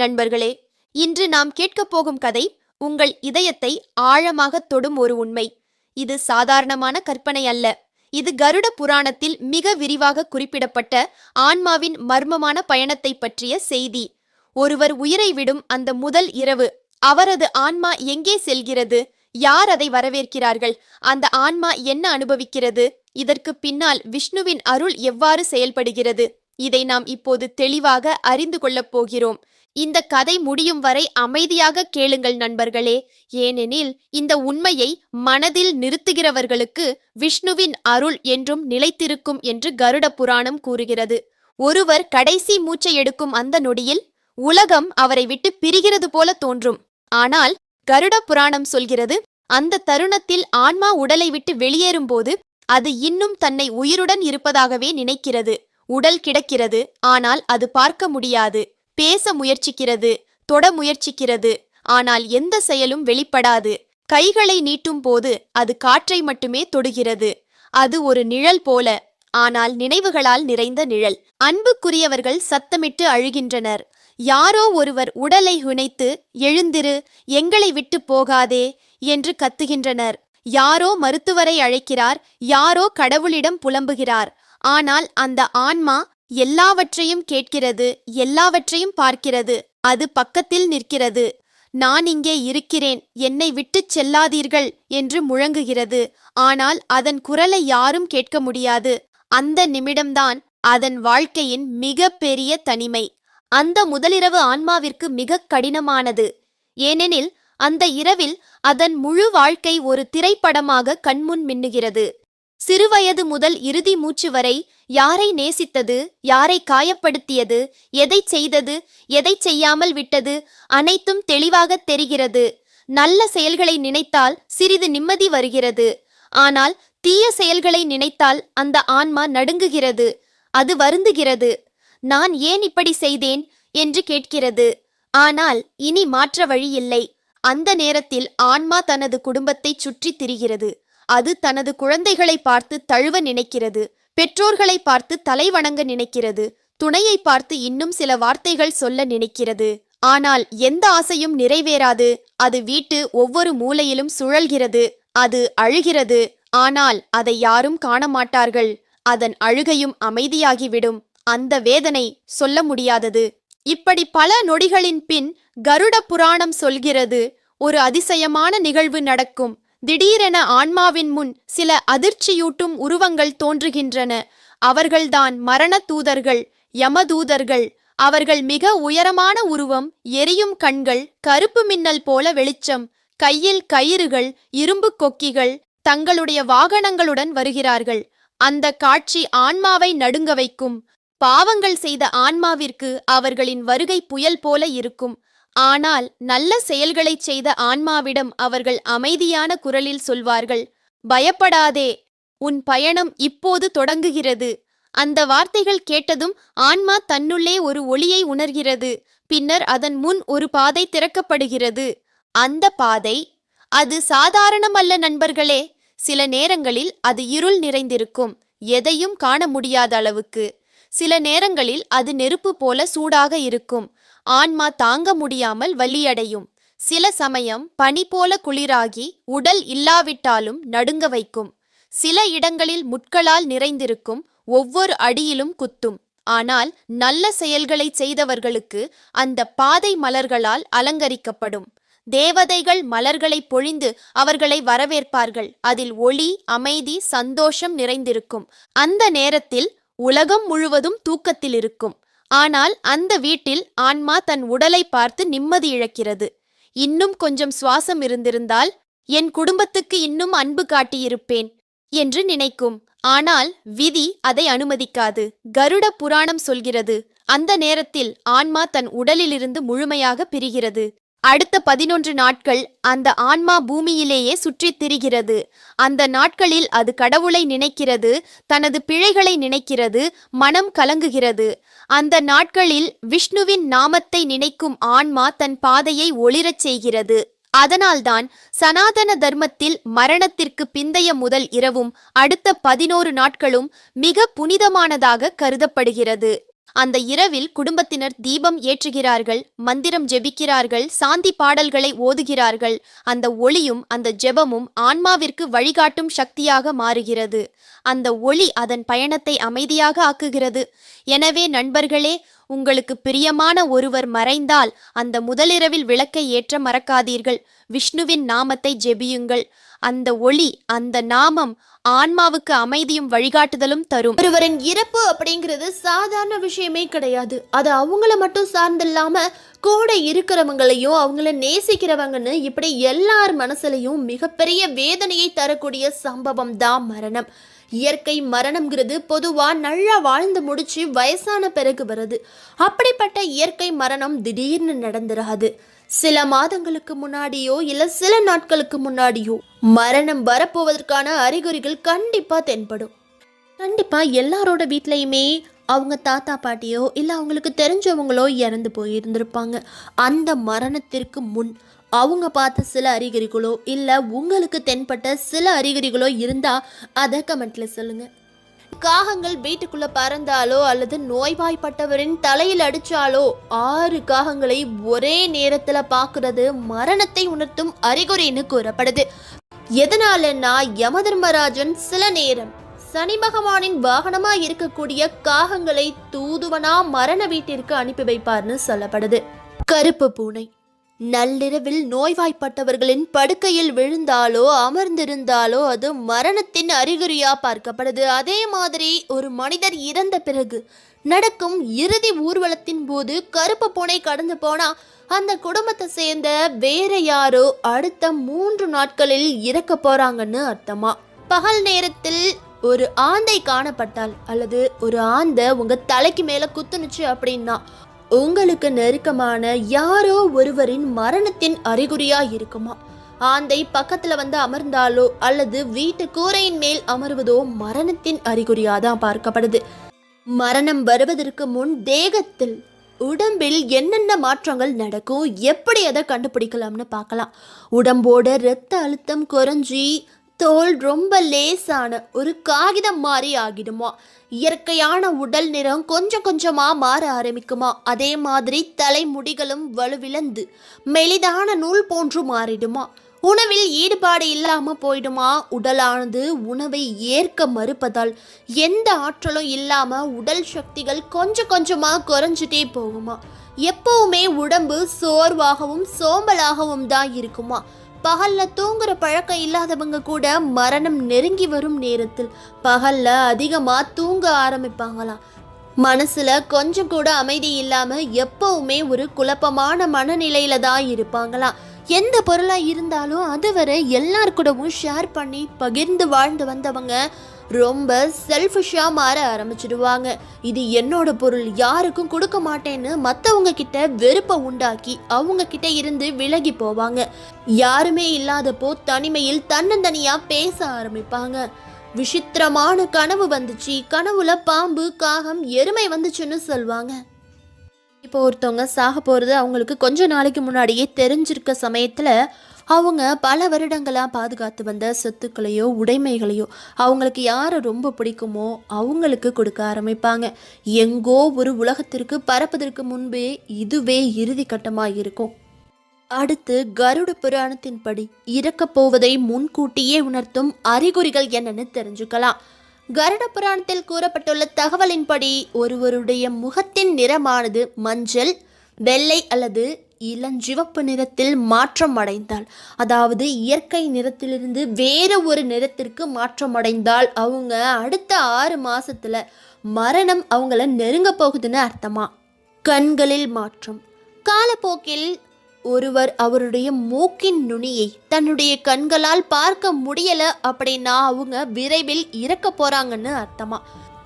நண்பர்களே இன்று நாம் கேட்கப் போகும் கதை உங்கள் இதயத்தை ஆழமாக தொடும் ஒரு உண்மை. இது சாதாரணமான கற்பனை அல்ல. இது கருட புராணத்தில் மிக விரிவாக குறிப்பிடப்பட்ட ஆன்மாவின் மர்மமான பயணத்தை பற்றிய செய்தி. ஒருவர் உயிரை விடும் அந்த முதல் இரவு அவரது ஆன்மா எங்கே செல்கிறது? யார் அதை வரவேற்கிறார்கள்? அந்த ஆன்மா என்ன அனுபவிக்கிறது? இதற்கு பின்னால் விஷ்ணுவின் அருள் எவ்வாறு செயல்படுகிறது? இதை நாம் இப்போது தெளிவாக அறிந்து கொள்ளப் போகிறோம். இந்த கதை முடியும் வரை அமைதியாக கேளுங்கள் நண்பர்களே. ஏனெனில் இந்த உண்மையை மனதில் நிறுத்துகிறவர்களுக்கு விஷ்ணுவின் அருள் என்றும் நிலைத்திருக்கும் என்று கருட புராணம் கூறுகிறது. ஒருவர் கடைசி மூச்சை எடுக்கும் அந்த நொடியில் உலகம் அவரை விட்டு பிரிகிறது போல தோன்றும். ஆனால் கருட புராணம் சொல்கிறது அந்த தருணத்தில் ஆன்மா உடலை விட்டு வெளியேறும்போது அது இன்னும் தன்னை உயிருடன் இருப்பதாகவே நினைக்கிறது. உடல் கிடக்கிறது ஆனால் அது பார்க்க முடியாது. பேச முயற்சிக்கிறது தொட முயற்சிக்கிறது. ஆனால் எந்த செயலும் வெளிப்படாது. கைகளை நீட்டும் போது அது காற்றை மட்டுமே தொடுகிறது. அது ஒரு நிழல் போல ஆனால் நினைவுகளால் நிறைந்த நிழல். அன்புக்குரியவர்கள் சத்தமிட்டு அழுகின்றனர். யாரோ ஒருவர் உடலை உணைத்து எழுந்திரு எங்களை விட்டு போகாதே என்று கத்துகின்றனர். யாரோ மருத்துவரை அழைக்கிறார் யாரோ கடவுளிடம் புலம்புகிறார். ஆனால் அந்த ஆன்மா எல்லாவற்றையும் கேட்கிறது எல்லாவற்றையும் பார்க்கிறது. அது பக்கத்தில் நிற்கிறது. நான் இங்கே இருக்கிறேன் என்னை விட்டுச் செல்லாதீர்கள் என்று முழங்குகிறது. ஆனால் அதன் குரலை யாரும் கேட்க முடியாது. அந்த நிமிடம்தான் அதன் வாழ்க்கையின் மிக பெரிய தனிமை. அந்த முதலிரவு ஆன்மாவிற்கு மிக கடினமானது. ஏனெனில் அந்த இரவில் அதன் முழு வாழ்க்கை ஒரு திரைப்படமாக கண்முன் மின்னுகிறது. சிறுவயது முதல் இறுதி மூச்சு வரை யாரை நேசித்தது யாரை காயப்படுத்தியது எதை செய்தது எதை செய்யாமல் விட்டது அனைத்தும் தெளிவாக தெரிகிறது. நல்ல செயல்களை நினைத்தால் சிறிது நிம்மதி வருகிறது. ஆனால் தீய செயல்களை நினைத்தால் அந்த ஆன்மா நடுங்குகிறது. அது வருந்துகிறது. நான் ஏன் இப்படி செய்தேன்? என்று கேட்கிறது. ஆனால் இனி மாற்ற வழி இல்லை. அந்த நேரத்தில் ஆன்மா தனது குடும்பத்தை சுற்றித் திரிகிறது. அது தனது குழந்தைகளை பார்த்து தழுவ நினைக்கிறது பெற்றோர்களை பார்த்து தலை வணங்க நினைக்கிறது துணையை பார்த்து இன்னும் சில வார்த்தைகள் சொல்ல நினைக்கிறது. ஆனால் எந்த ஆசையும் நிறைவேறாது அது வீட்டு ஒவ்வொரு மூலையிலும் சுழல்கிறது அது அழுகிறது. ஆனால் அதை யாரும் காண மாட்டார்கள் அதன் அழுகையும் அமைதியாகிவிடும். அந்த வேதனை சொல்ல முடியாதது. இப்படி பல நொடிகளின் பின் கருட புராணம் சொல்கிறது ஒரு அதிசயமான நிகழ்வு நடக்கும். திடீரென ஆன்மாவின் முன் சில அதிர்ச்சியூட்டும் உருவங்கள் தோன்றுகின்றன. அவர்கள்தான் மரண தூதர்கள் யமதூதர்கள். அவர்கள் மிக உயரமான உருவம் எரியும் கண்கள் கருப்பு மின்னல் போல வெளிச்சம். கையில் கயிறுகள் இரும்பு கொக்கிகள் தங்களுடைய வாகனங்களுடன் வருகிறார்கள். அந்த காட்சி ஆன்மாவை நடுங்க வைக்கும். பாவங்கள் செய்த ஆன்மாவிற்கு அவர்களின் வருகை புயல் போல இருக்கும். ஆனால் நல்ல செயல்களைச் செய்த ஆன்மாவிடம் அவர்கள் அமைதியான குரலில் சொல்வார்கள் பயப்படாதே உன் பயணம் இப்போது தொடங்குகிறது. அந்த வார்த்தைகள் கேட்டதும் ஆன்மா தன்னுள்ளே ஒரு ஒளியை உணர்கிறது பின்னர் அதன் முன் ஒரு பாதை திறக்கப்படுகிறது. அந்த பாதை அது சாதாரணமல்ல நண்பர்களே சில நேரங்களில் அது இருள் நிறைந்திருக்கும் எதையும் காண முடியாத அளவுக்கு. சில நேரங்களில் அது நெருப்பு போல சூடாக இருக்கும் ஆன்மா தாங்க முடியாமல் வலியடையும். சில சமயம் பனி போல குளிராகி உடல் இல்லாவிட்டாலும் நடுங்க வைக்கும். சில இடங்களில் முட்களால் நிறைந்திருக்கும் ஒவ்வொரு அடியிலும் குத்தும். ஆனால் நல்ல செயல்களை செய்தவர்களுக்கு அந்த பாதை மலர்களால் அலங்கரிக்கப்படும். தேவதைகள் மலர்களை பொழிந்து அவர்களை வரவேற்பார்கள். அதில் ஒளி அமைதி சந்தோஷம் நிறைந்திருக்கும். அந்த நேரத்தில் உலகம் முழுவதும் தூக்கத்தில் இருக்கும் ஆனால் அந்த வீட்டில் ஆன்மா தன் உடலை பார்த்து நிம்மதி இழக்கிறது. இன்னும் கொஞ்சம் சுவாசம் இருந்திருந்தால் என் குடும்பத்துக்கு இன்னும் அன்பு காட்டியிருப்பேன் என்று நினைக்கும். ஆனால் விதி அதை அனுமதிக்காது. கருட புராணம் சொல்கிறது அந்த நேரத்தில் ஆன்மா தன் உடலிலிருந்து முழுமையாக பிரிகிறது. அடுத்த பதினொன்று நாட்கள் அந்த ஆன்மா பூமியிலேயே சுற்றித் திரிகிறது. அந்த நாட்களில் அது கடவுளை நினைக்கிறது தனது பிழைகளை நினைக்கிறது மனம் கலங்குகிறது. அந்த நாட்களில் விஷ்ணுவின் நாமத்தை நினைக்கும் ஆன்மா தன் பாதையை ஒளிரச் செய்கிறது. அதனால்தான் சனாதன தர்மத்தில் மரணத்திற்கு பிந்தைய முதல் இரவும் அடுத்த பதினோரு நாட்களும் மிக புனிதமானதாக கருதப்படுகிறது. அந்த இரவில் குடும்பத்தினர் தீபம் ஏற்றுகிறார்கள் மந்திரம் ஜெபிக்கிறார்கள் சாந்தி பாடல்களை ஓதுகிறார்கள். அந்த ஒளியும் அந்த ஜெபமும் ஆன்மாவிற்கு வழிகாட்டும் சக்தியாக மாறுகிறது. அந்த ஒளி அதன் பயணத்தை அமைதியாக ஆக்குகிறது. எனவே நண்பர்களே உங்களுக்கு பிரியமான ஒருவர் மறைந்தால் அந்த முதலிரவில் விளக்கை ஏற்ற மறக்காதீர்கள். விஷ்ணுவின் நாமத்தை ஜெபியுங்கள். அந்த ஒளி அந்த நாமம் ஆன்மாவுக்கு அமைதியும் வழிகாட்டுதலும் தரும். ஒருவரின் இறப்பு அப்படிங்கிறது சாதாரண விஷயமே கிடையாது. அது அவங்கள மட்டும் சார்ந்தில்லாம கூட இருக்கிறவங்களையும் அவங்கள நேசிக்கிறவங்கன்னு இப்படி எல்லார் மனசுலையும் மிகப்பெரிய வேதனையை தரக்கூடிய சம்பவம் தான் மரணம். இயற்கை மரணம்ங்கிறது பொதுவாக நல்லா வாழ்ந்து முடிச்சு வயசான பிறகு வருது. அப்படிப்பட்ட இயற்கை மரணம் திடீர்னு நடந்துராது. சில மாதங்களுக்கு முன்னாடியோ இல்லை சில நாட்களுக்கு முன்னாடியோ மரணம் வரப்போவதற்கான அறிகுறிகள் கண்டிப்பாக தென்படும். கண்டிப்பாக எல்லாரோட வீட்லையுமே அவங்க தாத்தா பாட்டியோ இல்லை அவங்களுக்கு தெரிஞ்சவங்களோ இறந்து போயிருந்திருப்பாங்க. அந்த மரணத்திற்கு முன் அவங்க பார்த்த சில அறிகுறிகளோ இல்லை உங்களுக்கு தென்பட்ட சில அறிகுறிகளோ இருந்தால் அதை கமெண்ட்டில் சொல்லுங்கள் காகங்கள் வீட்டுக்குள்ள பறந்தாலோ அல்லது நோய்வாய்ப்பட்டவரின் தலையில் அடிச்சாலோ ஆறு காகங்களை ஒரே நேரத்துல பார்க்குறது மரணத்தை உணர்த்தும் அறிகுறின்னு கூறப்படுது. எதனாலன்னா யமதர்மராஜன் சில நேரம் சனி பகவானின் வாகனமா இருக்கக்கூடிய காகங்களை தூதுவனா மரண வீட்டிற்கு அனுப்பி வைப்பார்னு சொல்லப்படுது. கருப்பு பூனை. நள்ளிரவில் நோய்வாய்ப்பட்டவர்களின் படுக்கையில் விழுந்தாலோ அமர்ந்திருந்தாலோ அது மரணத்தின் அறிகுறியா பார்க்கப்படுது. அதே மாதிரி ஒரு மனிதர் இறந்த பிறகு நடக்கும் இறுதி ஊர்வலத்தின் போது கருப்பு பூனை கடந்து போனா அந்த குடும்பத்தை சேர்ந்த வேற யாரோ அடுத்த மூன்று நாட்களில் இறக்க போறாங்கன்னு அர்த்தமா? பகல் நேரத்தில் ஒரு ஆந்தை காணப்பட்டால் அல்லது ஒரு ஆந்தை உங்க தலைக்கு மேல குத்துனுச்சு அப்படின்னா உங்களுக்கு நெருக்கமான யாரோ ஒருவரின் மரணத்தின் அறிகுறியா இருக்குமா? ஆந்தை பக்கத்துல வந்து அமர்ந்தாலோ அல்லது வீட்டு கூரையின் மேல் அமர்வதோ மரணத்தின் அறிகுறியா தான் பார்க்கப்படுது. மரணம் வருவதற்கு முன் தேகத்தில் உடம்பில் என்னென்ன மாற்றங்கள் நடக்கும் எப்படி அதை கண்டுபிடிக்கலாம்னு பார்க்கலாம். உடம்போட இரத்த அழுத்தம் குறைஞ்சி தோல் ரொம்ப லேசான ஒரு காகிதம் மாதிரி ஆகிடுமா. இயற்கையான உடல் நிறம் கொஞ்சம் கொஞ்சமாக மாற ஆரம்பிக்குமா. அதே மாதிரி தலைமுடிகளும் வலுவிழந்து மெலிதான நூல் போன்று மாறிடுமா. உணவில் ஈடுபாடு இல்லாமல் போயிடுமா. உடலானது உணவை ஏற்க மறுப்பதால் எந்த ஆற்றலும் இல்லாமல் உடல் சக்திகள் கொஞ்சம் கொஞ்சமாக குறைஞ்சிட்டே போகுமா. எப்பவுமே உடம்பு சோர்வாகவும் சோம்பலாகவும் தான் இருக்குமா. பகல்ல தூங்குற பழக்கம் இல்லாதவங்க கூட மரணம் நெருங்கி வரும் நேரத்தில் பகல்ல அதிகமா தூங்க ஆரம்பிப்பாங்களாம். மனசுல கொஞ்சம் கூட அமைதி இல்லாம எப்பவுமே ஒரு குழப்பமான மனநிலையில தான் இருப்பாங்களாம். எந்த பொருளா இருந்தாலும் அதுவரை எல்லார் கூடவும் ஷேர் பண்ணி பகிர்ந்து வாழ்ந்து வந்தவங்க ரொம்ப செல்ஃபிஷாக மாற ஆரம்பிச்சிடுவாங்க. இது என்னோட பொருள் யாருக்கும் கொடுக்க மாட்டேன்னு மற்றவங்க கிட்ட வெறுப்பை உண்டாக்கி அவங்க கிட்ட இருந்து விலகி போவாங்க. யாருமே இல்லாதப்போ தனிமையில் தன்னந்தனியாக பேச ஆரம்பிப்பாங்க. விசித்திரமான கனவு வந்துச்சு. கனவுல பாம்பு காகம் எருமை வந்துச்சுன்னு சொல்லுவாங்க இப்போ ஒருத்தவங்க சாக போகிறது அவங்களுக்கு கொஞ்ச நாளைக்கு முன்னாடியே தெரிஞ்சிருக்க சமயத்தில் அவங்க பல வருடங்களாக பாதுகாத்து வந்த சொத்துக்களையோ உடைமைகளையோ அவங்களுக்கு யாரை ரொம்ப பிடிக்குமோ அவங்களுக்கு கொடுக்க ஆரம்பிப்பாங்க. எங்கோ ஒரு உலகத்திற்கு பறப்பதற்கு முன்பே இதுவே இறுதி கட்டமாக இருக்கும் அடுத்து கருட புராணத்தின்படி இறக்கப் போவதை முன்கூட்டியே உணர்த்தும் அறிகுறிகள் என்னன்னு தெரிஞ்சுக்கலாம். கருட புராணத்தில் கூறப்பட்டுள்ள தகவலின்படி ஒருவருடைய முகத்தின் நிறமானது மஞ்சள் வெள்ளை அல்லது இளஞ்சிவப்பு நிறத்தில் மாற்றம் அடைந்தால் அதாவது இயற்கை நிறத்திலிருந்து வேறு ஒரு நிறத்திற்கு மாற்றம் அடைந்தால் அவங்க அடுத்த ஆறு மாசத்துல மரணம் அவங்கள நெருங்க போகுதுன்னு அர்த்தமா? கண்களில் மாற்றம். காலப்போக்கில் ஒருவர் அவருடைய மூக்கின் நுனியை தன்னுடைய கண்களால் பார்க்க முடியல அப்படின்னா அவங்க விரைவில் இறக்க போறாங்கன்னு அர்த்தமா?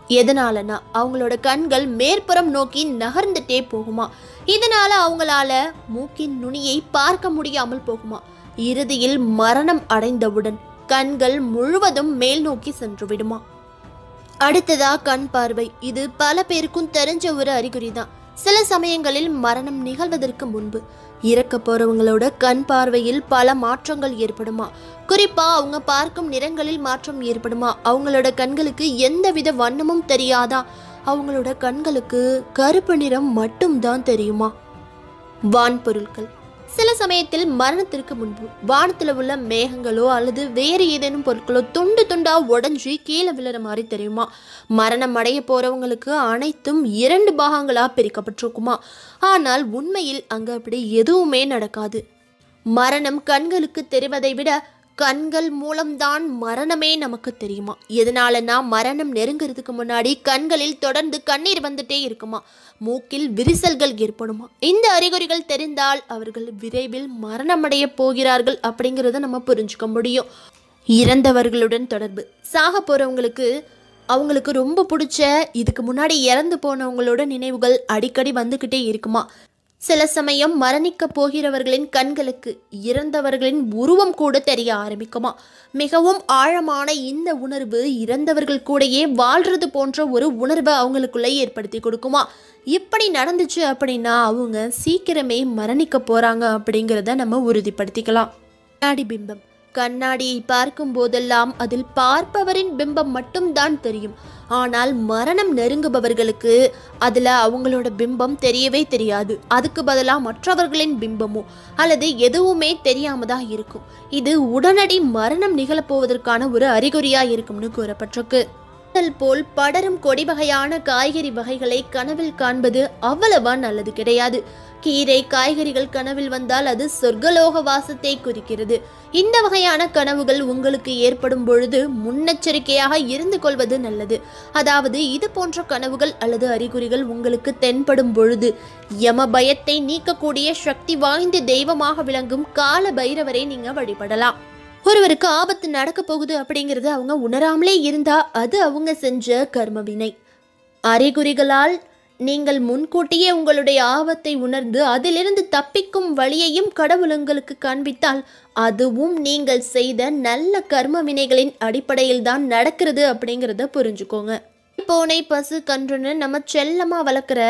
எதனாலனா அவங்களோட கண்கள் மேற்புறம் நோக்கி நகர்ந்துட்டே போகுமா? இதனால அவங்களால மூக்கின் நுனியை பார்க்க முடியாமல் போகுமா? இறுதியில் மரணம் அடைந்தவுடன் கண்கள் முழுவதும் மேல் நோக்கி சென்று விடுமா? அடுத்ததா கண் பார்வை. இது பல பேருக்கும் தெரிஞ்ச ஒரு அறிகுறி தான். சில சமயங்களில் மரணம் நிகழ்வதற்கு முன்பு. இறக்க போறவங்களோட கண் பார்வையில் பல மாற்றங்கள் ஏற்படுமா? குறிப்பா அவங்க பார்க்கும் நிறங்களில் மாற்றம் ஏற்படுமா? அவங்களோட கண்களுக்கு எந்தவித வண்ணமும் தெரியாதா? அவங்களோட கண்களுக்கு கருப்பு நிறம் மட்டும்தான் தெரியுமா? வான்பொருட்கள் சில சமயத்தில் மரணத்திற்கு முன்பு வானத்தில் உள்ள மேகங்களோ அல்லது வேறு ஏதேனும் பொருட்களோ துண்டு துண்டா உடஞ்சி கீழே விழுற மாதிரி தெரியுமா? மரணம் அடைய போறவங்களுக்கு அனைத்தும் இரண்டு பாகங்களா பிரிக்கப்பட்டிருக்குமா? ஆனால் உண்மையில் அங்க அப்படி எதுவுமே நடக்காது. மரணம் கண்களுக்கு தெரிவதை விட கண்கள் மூலம்தான் மரணமே நமக்கு தெரியுமா? எதனாலனா மரணம் நெருங்கிறதுக்கு முன்னாடி கண்களில் தொடர்ந்து கண்ணீர் வந்துட்டே இருக்குமா? மூக்கில் விரிசல்கள் ஏற்படுமா? இந்த அறிகுறிகள் தெரிந்தால் அவர்கள் விரைவில் மரணமடைய போகிறார்கள் அப்படிங்கிறத நம்ம புரிஞ்சுக்க முடியும். இறந்தவர்களுடன் தொடர்பு. சாக போகிறவங்களுக்கு அவங்களுக்கு ரொம்ப பிடிச்ச இதுக்கு முன்னாடி இறந்து போனவங்களோட நினைவுகள் அடிக்கடி வந்துக்கிட்டே இருக்குமா? சில சமயம் மரணிக்க போகிறவர்களின் கண்களுக்கு இறந்தவர்களின் உருவம் கூட தெரிய ஆரம்பிக்குமா? மிகவும் ஆழமான இந்த உணர்வு இறந்தவர்கள் கூடயே வாழ்றது போன்ற ஒரு உணர்வை அவங்களுக்குள்ளே ஏற்படுத்தி கொடுக்குமா? இப்படி நடந்துச்சு அப்படின்னா அவங்க சீக்கிரமே மரணிக்க போகிறாங்க அப்படிங்கிறத நம்ம உறுதிப்படுத்திக்கலாம். நாடி பிம்பம். கண்ணாடியை பார்க்கும் போதெல்லாம் அதில் பார்ப்பவரின் பிம்பம் மட்டும்தான் தெரியும். ஆனால் மரணம் நெருங்குபவர்களுக்கு அதில் அவங்களோட பிம்பம் தெரியவே தெரியாது. அதுக்கு பதிலாக மற்றவர்களின் பிம்பமோ அல்லது எதுவுமே தெரியாம தான் இருக்கும். இது உடனடி மரணம் நிகழப்போவதற்கான ஒரு அறிகுறியாக இருக்கும்னு கூறப்பட்டிருக்கு. மின்னல் போல் படரும் கொடி வகையான காய்கறி வகைகளை கனவில் காண்பது அவ்வளவா நல்லது கிடையாது. கீரை காய்கறிகள் கனவில் வந்தால் அது சொர்க்கலோக வாசத்தை குறிக்கிறது. இந்த வகையான கனவுகள் உங்களுக்கு ஏற்படும் பொழுது முன்னெச்சரிக்கையாக இருந்து கொள்வது நல்லது. அதாவது இது போன்ற கனவுகள் அல்லது அறிகுறிகள் உங்களுக்கு தென்படும் பொழுது யம பயத்தை நீக்கக்கூடிய சக்தி வாய்ந்த தெய்வமாக விளங்கும் கால பைரவரை நீங்க வழிபடலாம். ஒருவருக்கு ஆபத்து நடக்க போகுது அப்படிங்கிறது அவங்க உணராமலே இருந்தா அது அவங்க செஞ்ச கர்மவினை அறிகுறிகளால் நீங்கள் முன்கூட்டியே உங்களுடைய ஆபத்தை உணர்ந்து அதிலிருந்து தப்பிக்கும் வழியையும் கடவுள் உங்களுக்கு காண்பித்தால் அதுவும் நீங்கள் செய்த நல்ல கர்ம வினைகளின் அடிப்படையில் தான் நடக்கிறது அப்படிங்கிறத புரிஞ்சுக்கோங்க. பூனை பசு கன்றுன்னு நம்ம செல்லமாக வளர்க்குற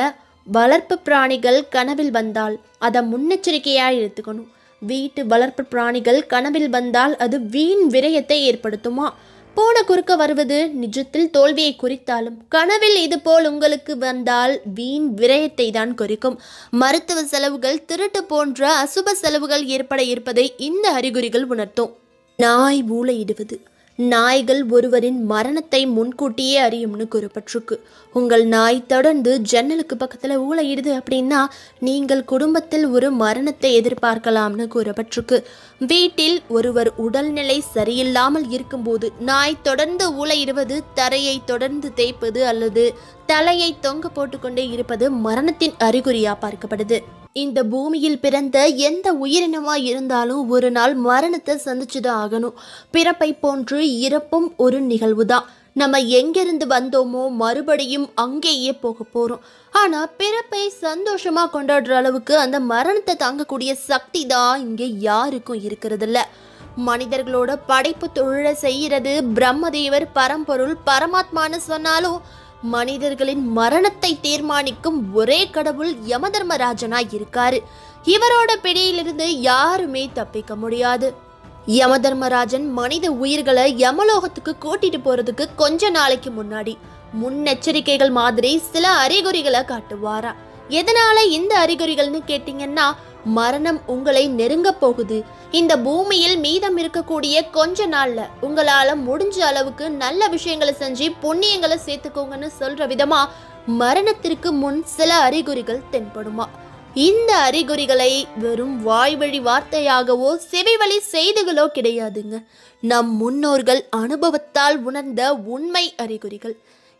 வளர்ப்பு பிராணிகள் கனவில் வந்தால் அதை முன்னெச்சரிக்கையாக எடுத்துக்கணும். வீட்டு வளர்ப்பு பிராணிகள் கனவில் வந்தால் அது வீண் விரயத்தை ஏற்படுத்துமா? போன குறுக்க வருவது நிஜத்தில் தோல்வியை குறித்தாலும் கனவில் இது போல் உங்களுக்கு வந்தால் வீண் விரயத்தை தான் குறிக்கும். மருத்துவ செலவுகள் திருட்டு போன்ற அசுப செலவுகள் ஏற்பட இருப்பதை இந்த அறிகுறிகள் உணர்த்தும். நாய் மூளையிடுவது நாய்கள் ஒருவரின் மரணத்தை முன்கூட்டியே அறியும்னு குறிப்பிட்டிருக்கு. உங்கள் நாய் தொடர்ந்து ஜன்னலுக்கு பக்கத்தில் ஊழையிடுது அப்படின்னா நீங்கள் குடும்பத்தில் ஒரு மரணத்தை எதிர்பார்க்கலாம்னு கூறப்பட்டிருக்கு. வீட்டில் ஒருவர் உடல்நிலை சரியில்லாமல் இருக்கும்போது நாய் தொடர்ந்து ஊழையிடுவது தரையை தொடர்ந்து தேய்ப்பது அல்லது தலையை தொங்க போட்டுக்கொண்டே இருப்பது மரணத்தின் அறிகுறியாக பார்க்கப்படுது. இந்த பூமியில் பிறந்த எந்த உயிரினமா இருந்தாலும் ஒரு நாள் மரணத்தை சந்திச்சுதான் ஆகணும். பிறப்பை போன்று இறப்பும் ஒரு நிகழ்வுதான். நம்ம எங்கிருந்து வந்தோமோ மறுபடியும் அங்கேயே போக போகிறோம் ஆனால் பிறப்பை சந்தோஷமாக கொண்டாடுற அளவுக்கு அந்த மரணத்தை தாங்கக்கூடிய சக்தி தான் இங்கே யாருக்கும் இருக்கிறதில்ல. மனிதர்களோட படைப்பு தொழிலை செய்கிறது பிரம்மதேவர் பரம்பொருள். பரமாத்மான்னு சொன்னாலும் மனிதர்களின் மரணத்தை தீர்மானிக்கும் ஒரே கடவுள் யமதர்மராஜனா இருக்காரு. இவரோட பிடியிலிருந்து யாருமே தப்பிக்க முடியாது. யமதர்மராஜன் மனித உயிர்களை யமலோகத்துக்கு கூட்டிட்டு போறதுக்கு கொஞ்ச நாளைக்கு முன்னாடி முன்னெச்சரிக்கைகள் மாதிரி சில அறிகுறிகளை காட்டுவாரா? எதனால இந்த அறிகுறிகள்னு கேட்டீங்கன்னா மரணம் உங்களை நெருங்க போகுது. இந்த பூமியில் மீதம் இருக்கக்கூடிய கொஞ்ச நாள்ல உங்களால முடிஞ்ச அளவுக்கு நல்ல விஷயங்களை செஞ்சு புண்ணியங்களை சேர்த்துக்கோங்கன்னு சொல்ற விதமா மரணத்திற்கு முன் சில அறிகுறிகள் தென்படுமா? இந்த அறிகுறிகளை வெறும் வாய்வழி வார்த்தையாகவோ செவிவழி செய்திகளோ கிடையாதுங்க. நம் முன்னோர்கள் அனுபவத்தால் உணர்ந்த உண்மை அறிகுறிகள்.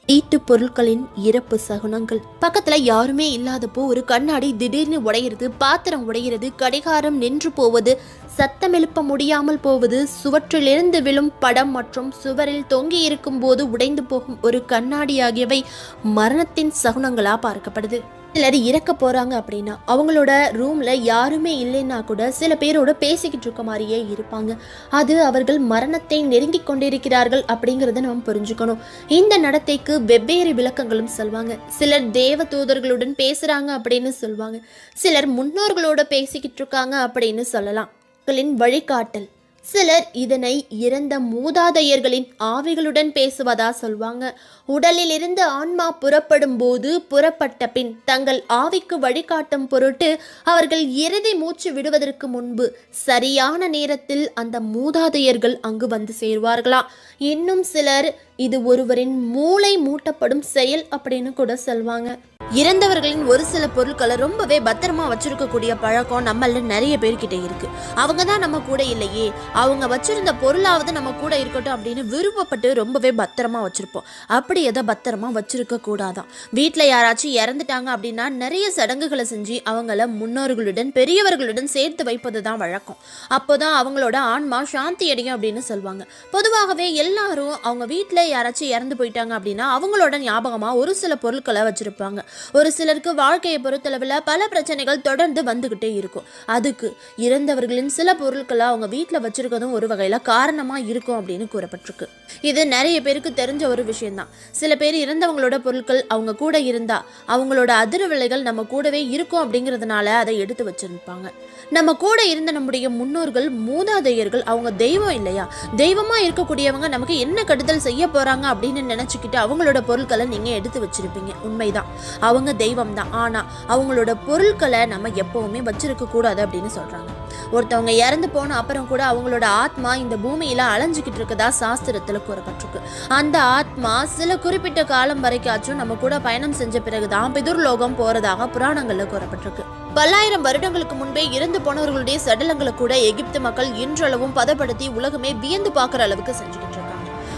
ஈட்டு பொருட்களின் இறப்பு சகுனங்கள். பக்கத்துல யாருமே இல்லாதப்போ ஒரு கண்ணாடி திடீர்னு உடையிறது பாத்திரம் உடையிறது கடிகாரம் நின்று போவது சத்தம் எழுப்ப முடியாமல் போவது சுவற்றிலிருந்து விழும் படம் மற்றும் சுவரில் தொங்கி இருக்கும் போது உடைந்து போகும் ஒரு கண்ணாடி ஆகியவை மரணத்தின் சகுனங்களா பார்க்கப்படுது. சிலர் இறக்க போகிறாங்க அப்படின்னா அவங்களோட ரூமில் யாருமே இல்லைன்னா கூட சில பேரோட பேசிக்கிட்டு இருக்க மாதிரியே இருப்பாங்க. அது அவர்கள் மரணத்தை நெருங்கி கொண்டிருக்கிறார்கள் அப்படிங்கிறத நாம் புரிஞ்சுக்கணும். இந்த நடத்தைக்கு வெவ்வேறு விளக்கங்களும் சொல்வாங்க. சிலர் தேவ தூதர்களுடன் பேசுகிறாங்க அப்படின்னு சொல்லுவாங்க சிலர் முன்னோர்களோட பேசிக்கிட்டு இருக்காங்க அப்படின்னு சொல்லலாம். மக்களின் வழிகாட்டல். சிலர் இதனை இறந்த மூதாதையர்களின் ஆவிகளுடன் பேசுவதா சொல்வாங்க. உடலில் இருந்து ஆன்மா புறப்படும் போது புறப்பட்ட பின் தங்கள் ஆவிக்கு வழிகாட்டும் பொருட்டு அவர்கள் இறுதி மூச்சு விடுவதற்கு முன்பு சரியான நேரத்தில் அந்த மூதாதையர்கள் அங்கு வந்து சேருவார்களா. இன்னும் சிலர் இது ஒருவரின் மூளை மூட்டப்படும் செயல் அப்படின்னு கூட சொல்வாங்க. இறந்தவர்களின் ஒரு சில பொருட்களை ரொம்பவே பத்திரமா வச்சிருக்கக்கூடிய பழக்கம் நம்மள நிறைய பேர்கிட்ட இருக்கு. அவங்க தான் நம்ம கூட இல்லையே. அவங்க வச்சிருந்த பொருளாவது நம்ம கூட இருக்கட்டும் அப்படின்னு விருப்பப்பட்டு ரொம்பவே பத்திரமா வச்சிருப்போம். அப்படி எதை பத்திரமா வச்சிருக்க கூடாதான். வீட்டில் யாராச்சும் இறந்துட்டாங்க அப்படின்னா நிறைய சடங்குகளை செஞ்சு அவங்கள முன்னோர்களுடன் பெரியவர்களுடன் சேர்த்து வைப்பது தான் வழக்கம். அப்போதான் அவங்களோட ஆன்மா சாந்தி அடையும் அப்படின்னு சொல்லுவாங்க பொதுவாகவே எல்லாரும் அவங்க வீட்டில் யாராச்சும் இறந்து போயிட்டாங்க அப்படின்னா அவங்களோட ஞாபகமாக ஒரு சில பொருட்களை வச்சிருப்பாங்க. ஒரு சிலருக்கு வாழ்க்கையை பொறுத்தளவில் பல பிரச்சனைகள் தொடர்ந்து வந்துக்கிட்டே இருக்கும். அதுக்கு இறந்தவர்களின் சில பொருட்களை அவங்க வீட்டில் வச்சுருக்கதும் ஒரு வகையில் காரணமாக இருக்கும் அப்படின்னு கூறப்பட்டிருக்கு. இது நிறைய பேருக்கு தெரிஞ்ச ஒரு விஷயம்தான். சில பேர் இறந்தவங்களோட பொருட்கள் அவங்க கூட இருந்தா அவங்களோட அதிர்வலைகள் நம்ம கூடவே இருக்கும் அப்படிங்கிறதுனால அதை எடுத்து வச்சிருப்பாங்க. நம்ம கூட இருந்த நம்முடைய முன்னோர்கள் மூதாதையர்கள் அவங்க தெய்வம் இல்லையா? தெய்வமா இருக்கக்கூடியவங்க நமக்கு என்ன கெடுதல் செய்ய போகிறாங்க அப்படின்னு நினச்சிக்கிட்டு அவங்களோட பொருட்களை நீங்கள் எடுத்து வச்சிருப்பீங்க. உண்மைதான். அவங்க தெய்வம் தான் ஆனால் அவங்களோட பொருட்களை நம்ம எப்போவுமே வச்சிருக்க கூடாது அப்படின்னு சொல்கிறாங்க ஒருத்தவங்க இறந்து போன அப்புறம் கூட அவங்களோட ஆத்மா இந்த பூமியில் அலைஞ்சுக்கிட்டு இருக்கதா சாஸ்திரத்தில் கூறப்பட்டிருக்கு. அந்த ஆத்மா சில குறிப்பிட்ட காலம் வரைக்காச்சும் நம்ம கூட பயணம் செஞ்ச பிறகுதான் பிதுர்லோகம் போகிறதாக புராணங்களில் கூறப்பட்டிருக்கு. பல்லாயிரம் வருடங்களுக்கு முன்பே இறந்து போனவர்களுடைய சடலங்களை கூட எகிப்து மக்கள் இன்றளவும் பதப்படுத்தி உலகமே வியந்து பார்க்குற அளவுக்கு செஞ்சுக்கிட்டு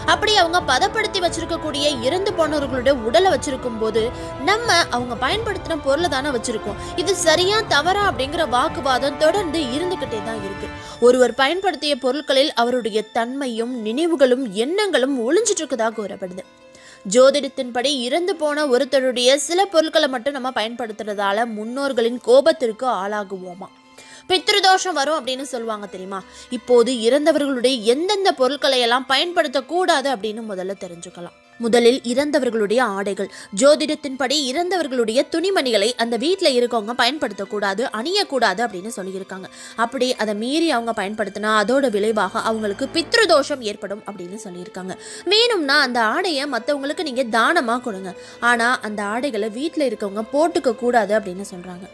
அப்படி அவங்க பதப்படுத்தி வச்சிருக்கக்கூடிய இறந்து போனவர்களுடைய உடலை வச்சிருக்கும் போது நம்ம அவங்க பயன்படுத்தின பொருளை தானே வச்சிருக்கோம். இது சரியா தவறா அப்படிங்கிற வாக்குவாதம் தொடர்ந்து இருந்துகிட்டே தான் இருக்கு. ஒருவர் பயன்படுத்திய பொருட்களில் அவருடைய தன்மையும் நினைவுகளும் எண்ணங்களும் ஒளிஞ்சிட்டு இருக்கதா கூறப்படுது. ஜோதிடத்தின்படி இறந்து போன ஒருத்தருடைய சில பொருட்களை மட்டும் நம்ம பயன்படுத்துறதால முன்னோர்களின் கோபத்திற்கு ஆளாகுவோமா? பித்ருதோஷம் வரும் அப்படின்னு சொல்லுவாங்க தெரியுமா? இப்போது இறந்தவர்களுடைய எந்தெந்த பொருட்களை எல்லாம் பயன்படுத்தக்கூடாது அப்படின்னு முதல்ல தெரிஞ்சுக்கலாம். முதலில் இறந்தவர்களுடைய ஆடைகள். ஜோதிடத்தின்படி இறந்தவர்களுடைய துணிமணிகளை அந்த வீட்டில் இருக்கவங்க பயன்படுத்தக்கூடாது அணியக்கூடாது அப்படின்னு சொல்லியிருக்காங்க. அப்படி அதை மீறி அவங்க பயன்படுத்தினா அதோட விளைவாக அவங்களுக்கு பித்ருதோஷம் ஏற்படும் அப்படின்னு சொல்லியிருக்காங்க. வேணும்னா அந்த ஆடையை மற்றவங்களுக்கு நீங்கள் தானமாக கொடுங்க. ஆனால் அந்த ஆடைகளை வீட்டில் இருக்கவங்க போட்டுக்க கூடாது அப்படின்னு சொல்கிறாங்க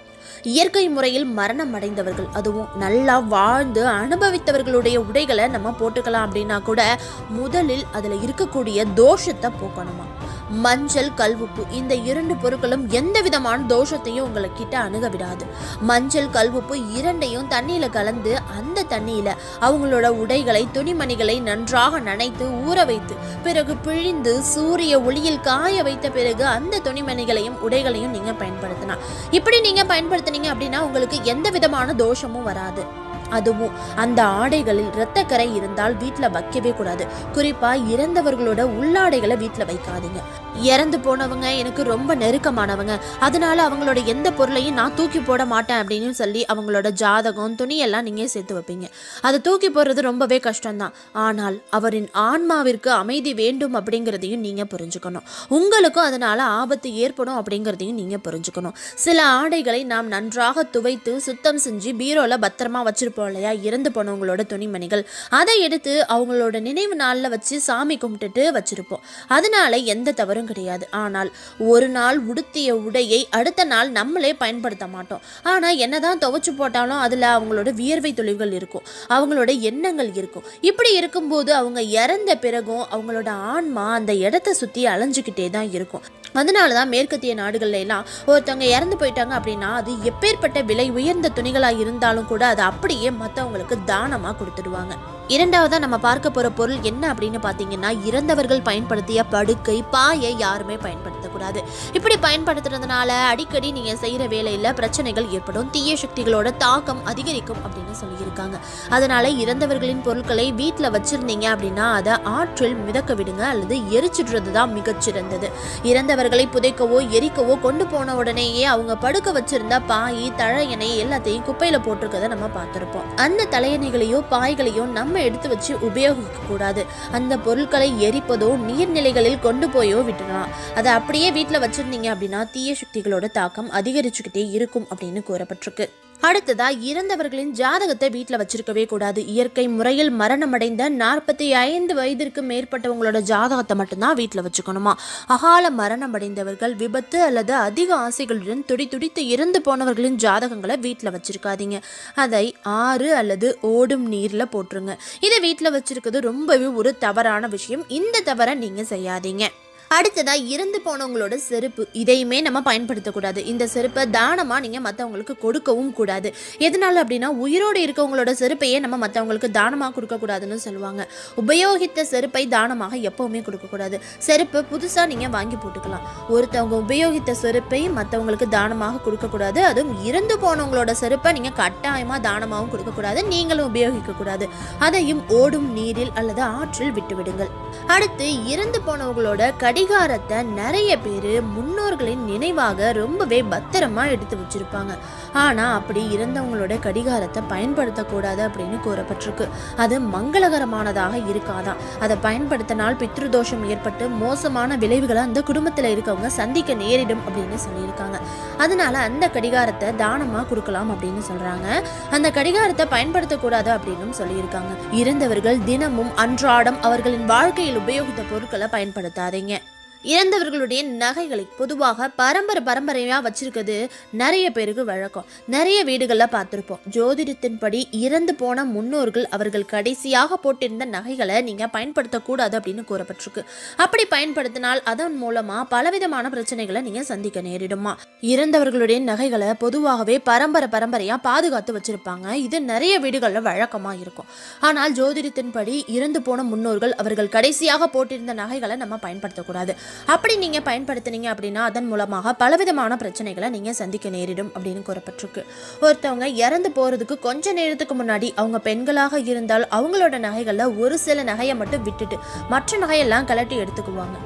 இயற்கை முறையில் மரணம் அடைந்தவர்கள். அதுவும் நல்லா வாழ்ந்து அனுபவித்தவர்களுடைய உடைகளை நம்ம போட்டுக்கலாம் அப்படின்னா கூட முதலில் அதில் இருக்கக்கூடிய தோஷத்தை போக்கணுமா? மஞ்சள் கல்வுப்பு இந்த இரண்டு பொருட்களும் எந்த விதமான தோஷத்தையும் உங்களை கிட்ட அணுக விடாது மஞ்சள் கல்வுப்பு இரண்டையும் தண்ணியில கலந்து அந்த தண்ணியில அவங்களோட உடைகளை துணிமணிகளை நன்றாக நனைத்து ஊற வைத்து பிறகு பிழிந்து சூரிய ஒளியில் காய வைத்த பிறகு அந்த துணிமணிகளையும் உடைகளையும் நீங்க பயன்படுத்தலாம். இப்படி நீங்க பயன்படுத்துனீங்க அப்படின்னா உங்களுக்கு எந்த விதமான தோஷமும் வராது. அதுவும் அந்த ஆடைகளில் இரத்தக்கரை இருந்தால் வீட்டில் வைக்கவே கூடாது. குறிப்பா இறந்தவர்களோட உள்ளாடைகளை வீட்டில் வைக்காதீங்க. இறந்து போனவங்க எனக்கு ரொம்ப நெருக்கமானவங்க. அதனால அவங்களோட எந்த பொருளையும் நான் தூக்கி போட மாட்டேன் அப்படின்னு சொல்லி அவங்களோட ஜாதகம் துணியெல்லாம் நீங்கள் சேர்த்து வைப்பீங்க. அதை தூக்கி போடுறது ரொம்பவே கஷ்டம்தான். ஆனால் அவரின் ஆன்மாவிற்கு அமைதி வேண்டும் அப்படிங்கிறதையும் நீங்கள் புரிஞ்சுக்கணும். உங்களுக்கும் அதனால் ஆபத்து ஏற்படும் அப்படிங்கிறதையும் நீங்கள் புரிஞ்சுக்கணும். சில ஆடைகளை நாம் நன்றாக துவைத்து சுத்தம் செஞ்சு பீரோவில் பத்திரமா வச்சிருப்போம் இல்லையா? இறந்து போனவங்களோட துணிமணிகள். அதை எடுத்து அவங்களோட நினைவு நாளில் வச்சு சாமி கும்பிட்டுட்டு வச்சுருப்போம். அதனால எந்த தவறும் கிடையாது. ஆனால் ஒரு நாள் உடுத்திய உடையை அடுத்த நாள் நம்மளே பயன்படுத்த மாட்டோம். ஆனால் என்னதான் துவைச்சு போட்டாலும் அதில் அவங்களோட வியர்வை தொழில்கள் இருக்கும். அவங்களோட எண்ணங்கள் இருக்கும். இப்படி இருக்கும்போது அவங்க இறந்த பிறகும் அவங்களோட ஆன்மா அந்த இடத்த சுற்றி அலைஞ்சுக்கிட்டே தான் இருக்கும். அதனால தான் மேற்கத்திய நாடுகள்ல எல்லாம் ஒருத்தவங்க இறந்து போயிட்டாங்க அப்படின்னா அது எப்பேற்பட்ட விலை உயர்ந்த துணிகளாக இருந்தாலும் கூட அது அப்படியே மற்றவங்களுக்கு தானமாக கொடுத்துடுவாங்க. இரண்டாவதா நம்ம பார்க்க போற பொருள் என்ன அப்படின்னு பார்த்தீங்கன்னா இறந்தவர்கள் பயன்படுத்திய படுக்கை பாயை இதை யாருமே பயன்படுத்தக்கூடாது. இப்படி பயன்படுத்துறதுனால அடிக்கடி நீங்கள் செய்கிற வேலையில் பிரச்சனைகள் ஏற்படும். தீய சக்திகளோட தாக்கம் அதிகரிக்கும் அப்படின்னு சொல்லியிருக்காங்க. அதனால இறந்தவர்களின் பொருட்களை வீட்டில் வச்சிருந்தீங்க அப்படின்னா அதை ஆற்றில் மிதக்க விடுங்க அல்லது எரிச்சிடுறது தான் மிகச்சிறந்தது. இறந்தவர்களை புதைக்கவோ எரிக்கவோ கொண்டு போன உடனேயே அவங்க படுக்க வச்சிருந்த பாய் தழையணை எல்லாத்தையும் குப்பையில் போட்டிருக்கதை நம்ம பார்த்துருப்போம். அந்த தலையணைகளையோ பாய்களையோ நம்ம எடுத்து வச்சு உபயோகிக்க கூடாது அந்த பொருட்களை எரிப்பதோ நீர்நிலைகளில் கொண்டு போயோ விட்டு விட்டுறலாம் அதை அப்படியே வீட்டில் வச்சுருந்தீங்க அப்படின்னா தீய சக்திகளோட தாக்கம் அதிகரிச்சுக்கிட்டே இருக்கும் அப்படின்னு கூறப்பட்டிருக்கு. அடுத்ததா இறந்தவர்களின் ஜாதகத்தை வீட்டில் வச்சிருக்கவே கூடாது. இயற்கை முறையில் மரணமடைந்த நாற்பத்தி ஐந்து வயதிற்கு மேற்பட்டவங்களோட ஜாதகத்தை மட்டும்தான் வீட்டில் வச்சுக்கணுமா? அகால மரணமடைந்தவர்கள் விபத்து அல்லது அதிக ஆசைகளுடன் துடி துடித்து இறந்து போனவர்களின் ஜாதகங்களை வீட்டில் வச்சிருக்காதீங்க. அதை ஆறு அல்லது ஓடும் நீரில் போட்டுருங்க. இதை வீட்டில் வச்சிருக்கிறது ரொம்பவே ஒரு தவறான விஷயம். இந்த தவறை நீங்கள் செய்யாதீங்க. அடுத்ததாக இறந்து போனவங்களோட செருப்பு. இதையுமே நம்ம பயன்படுத்தக்கூடாது. இந்த செருப்பை தானமாக நீங்கள் மற்றவங்களுக்கு கொடுக்கவும் கூடாது. எதனால அப்படின்னா உயிரோடு இருக்கவங்களோட செருப்பையே நம்ம மற்றவங்களுக்கு தானமாக கொடுக்கக்கூடாதுன்னு சொல்லுவாங்க. உபயோகித்த செருப்பை தானமாக எப்பவுமே கொடுக்கக்கூடாது. செருப்பு புதுசாக நீங்கள் வாங்கி போட்டுக்கலாம். ஒருத்தவங்க உபயோகித்த செருப்பை மற்றவங்களுக்கு தானமாக கொடுக்கக்கூடாது. அதுவும் இறந்து போனவங்களோட செருப்பை நீங்கள் கட்டாயமாக தானமாகவும் கொடுக்கக்கூடாது. நீங்களும் உபயோகிக்கக்கூடாது அதையும் ஓடும் நீரில் அல்லது ஆற்றில் விட்டுவிடுங்கள். அடுத்து இறந்து போனவங்களோட கடி கடிகாரத்தை நிறைய பேர் முன்னோர்களின் நினைவாக ரொம்பவே பத்திரமா எடுத்து வச்சிருப்பாங்க. ஆனா அப்படி இறந்தவங்களோட கடிகாரத்தை பயன்படுத்தக்கூடாது அப்படின்னு கூறப்பட்டிருக்கு. அது மங்களகரமானதாக இருக்காதான். அதை பயன்படுத்தினால் பித்ருதோஷம் ஏற்பட்டு மோசமான விளைவுகளை அந்த குடும்பத்தில் இருக்கவங்க சந்திக்க நேரிடும் அப்படின்னு சொல்லியிருக்காங்க. அதனால அந்த கடிகாரத்தை தானமாக கொடுக்கலாம் அப்படின்னு சொல்றாங்க. அந்த கடிகாரத்தை பயன்படுத்தக்கூடாது அப்படின்னு சொல்லியிருக்காங்க. இறந்தவர்கள் தினமும் அன்றாடம் அவர்களின் வாழ்க்கையில் உபயோகித்த பொருட்களை பயன்படுத்தாதீங்க. இறந்தவர்களுடைய நகைகளை பொதுவாக பரம்பரை பரம்பரையாக வச்சிருக்கிறது. நிறைய பேருக்கு வழக்கம். நிறைய வீடுகளில் பார்த்துருப்போம். ஜோதிடத்தின்படி இறந்து போன முன்னோர்கள் அவர்கள் கடைசியாக போட்டிருந்த நகைகளை நீங்கள் பயன்படுத்தக்கூடாது அப்படின்னு கூறப்பட்டிருக்கு. அப்படி பயன்படுத்தினால் அதன் மூலமாக பலவிதமான பிரச்சனைகளை நீங்கள் சந்திக்க நேரிடுமா? இறந்தவர்களுடைய நகைகளை பொதுவாகவே பரம்பரை பரம்பரையாக பாதுகாத்து வச்சுருப்பாங்க. இது நிறைய வீடுகளில் வழக்கமாக இருக்கும். ஆனால் ஜோதிடத்தின்படி இறந்து போன முன்னோர்கள் அவர்கள் கடைசியாக போட்டிருந்த நகைகளை நம்ம பயன்படுத்தக்கூடாது. அப்படி நீங்க பயன்படுத்துனீங்க அப்படின்னா அதன் மூலமாக பலவிதமான பிரச்சனைகளை நீங்க சந்திக்க நேரிடும் அப்படின்னு கூறப்பட்டிருக்கு. ஒருத்தவங்க இறந்து போறதுக்கு கொஞ்ச நேரத்துக்கு முன்னாடி அவங்க பெண்களாக இருந்தால் அவங்களோட நகைகள்ல ஒரு சில நகையை மட்டும் விட்டுட்டு மற்ற நகையெல்லாம் கலட்டி எடுத்துக்குவாங்க.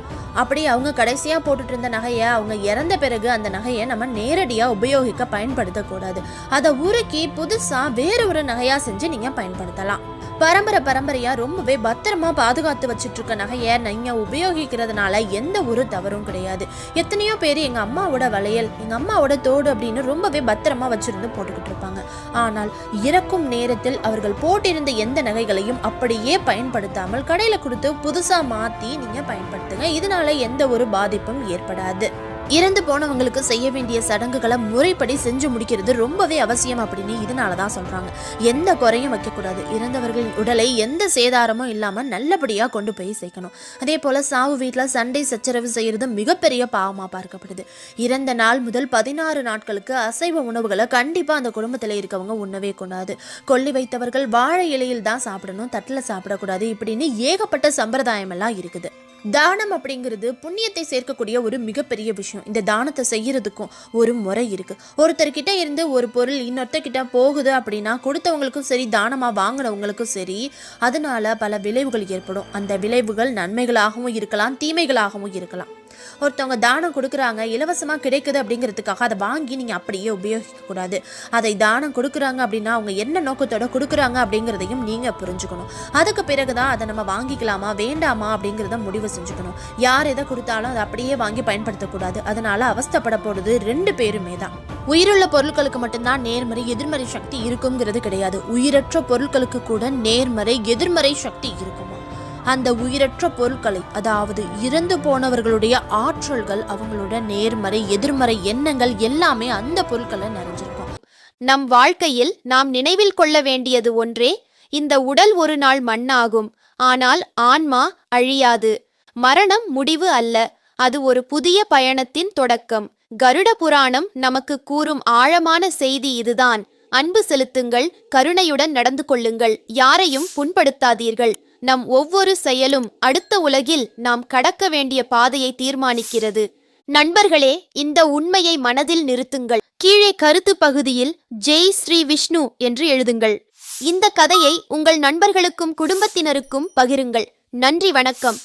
அப்படி அவங்க கடைசியாக போட்டுட்டு இருந்த நகையை அவங்க இறந்த பிறகு அந்த நகையை நம்ம நேரடியாக உபயோகிக்க பயன்படுத்தக்கூடாது. அதை உருக்கி புதுசாக வேற ஒரு நகையாக செஞ்சு நீங்கள் பயன்படுத்தலாம். பரம்பரை பரம்பரையாக ரொம்பவே பத்திரமா பாதுகாத்து வச்சுட்டு இருக்க நகையை நீங்கள் உபயோகிக்கிறதுனால எந்த ஒரு தவறும் கிடையாது. எத்தனையோ பேர் எங்கள் அம்மாவோட வளையல் எங்கள் அம்மாவோட தோடு அப்படின்னு ரொம்பவே பத்திரமா வச்சுருந்து போட்டுக்கிட்டு இருப்பாங்க. ஆனால் இறக்கும் நேரத்தில் அவர்கள் போட்டிருந்த எந்த நகைகளையும் அப்படியே பயன்படுத்தாமல் கடையில் கொடுத்து புதுசாக மாற்றி நீங்கள் பயன்படுத்துங்க. இதனால எந்த ஒரு பாதிப்பும் ஏற்படாது. இறந்து போனவங்களுக்கு செய்ய வேண்டிய சடங்குகளை முறைப்படி செஞ்சு முடிக்கிறது ரொம்பவே அவசியம் அப்படின்னு இதனால தான் சொல்கிறாங்க எந்த குறையும் வைக்கக்கூடாது. இறந்தவர்களின் உடலை எந்த சேதாரமும் இல்லாமல் நல்லபடியாக கொண்டு போய் சேர்க்கணும். அதே போல் சாவு வீட்டில் சண்டை சச்சரவு செய்கிறது மிகப்பெரிய பாவமாக பார்க்கப்படுது. இறந்த நாள் முதல் பதினாறு நாட்களுக்கு அசைவ உணவுகளை கண்டிப்பாக அந்த குடும்பத்தில் இருக்கவங்க உண்ணவே கூடாது. கொல்லி வைத்தவர்கள் வாழை இலையில் தான் சாப்பிடணும் தட்டில் சாப்பிடக்கூடாது இப்படின்னு ஏகப்பட்ட சம்பிரதாயமெல்லாம் இருக்குது. தானம் அப்படிங்கிறது புண்ணியத்தை சேர்க்கக்கூடிய ஒரு மிகப்பெரிய விஷயம். இந்த தானத்தை செய்யறதுக்கும் ஒரு முறை இருக்கு. ஒருத்தர்கிட்ட இருந்து ஒரு பொருள் இன்னொருத்தர்கிட்ட போகுது அப்படின்னா கொடுத்தவங்களுக்கும் சரி தானமா வாங்கினவங்களுக்கும் சரி அதனால பல விளைவுகள் ஏற்படும். அந்த விளைவுகள் நன்மைகளாகவும் இருக்கலாம் தீமைகளாகவும் இருக்கலாம். ஒருத்தவங்க தானம் கொடுக்குறாங்க இலவசமாக கிடைக்குது அப்படிங்கிறதுக்காக அதை வாங்கி நீங்கள் அப்படியே உபயோகிக்கக்கூடாது. அதை தானம் கொடுக்குறாங்க அப்படின்னா அவங்க என்ன நோக்கத்தோட கொடுக்குறாங்க அப்படிங்கிறதையும் நீங்கள் புரிஞ்சுக்கணும். அதுக்கு பிறகு தான் அதை நம்ம வாங்கிக்கலாமா வேண்டாமா அப்படிங்கிறத முடிவு செஞ்சுக்கணும். யார் எதை கொடுத்தாலும் அதை அப்படியே வாங்கி பயன்படுத்தக்கூடாது. அதனால அவஸ்தப்பட போகிறது ரெண்டு பேருமே தான். உயிருள்ள பொருட்களுக்கு மட்டும்தான் நேர்மறை எதிர்மறை சக்தி இருக்குங்கிறது கிடையாது. உயிரற்ற பொருட்களுக்கு கூட நேர்மறை எதிர்மறை சக்தி இருக்கும். அந்த உயிரற்ற பொருட்களை அதாவது இறந்து போனவர்களுடைய ஆற்றல்கள் அவங்களோட நேர்மறை எதிர்மறை எண்ணங்கள் எல்லாமே அந்த பொருட்களை நிறைஞ்சிருக்கும். நம் வாழ்க்கையில் நாம் நினைவில் கொள்ள வேண்டியது ஒன்றே இந்த உடல் ஒரு நாள் மண்ணாகும். ஆனால் ஆன்மா அழியாது. மரணம் முடிவு அல்ல. அது ஒரு புதிய பயணத்தின் தொடக்கம். கருட புராணம் நமக்கு கூறும் ஆழமான செய்தி இதுதான். அன்பு செலுத்துங்கள் கருணையுடன் நடந்து கொள்ளுங்கள். யாரையும் புண்படுத்தாதீர்கள். நம் ஒவ்வொரு செயலும் அடுத்த உலகில் நாம் கடக்க வேண்டிய பாதையை தீர்மானிக்கிறது. நண்பர்களே இந்த உண்மையை மனதில் நிறுத்துங்கள். கீழே கருத்து பகுதியில் ஜெய் ஸ்ரீ விஷ்ணு என்று எழுதுங்கள். இந்த கதையை உங்கள் நண்பர்களுக்கும் குடும்பத்தினருக்கும் பகிருங்கள். நன்றி வணக்கம்.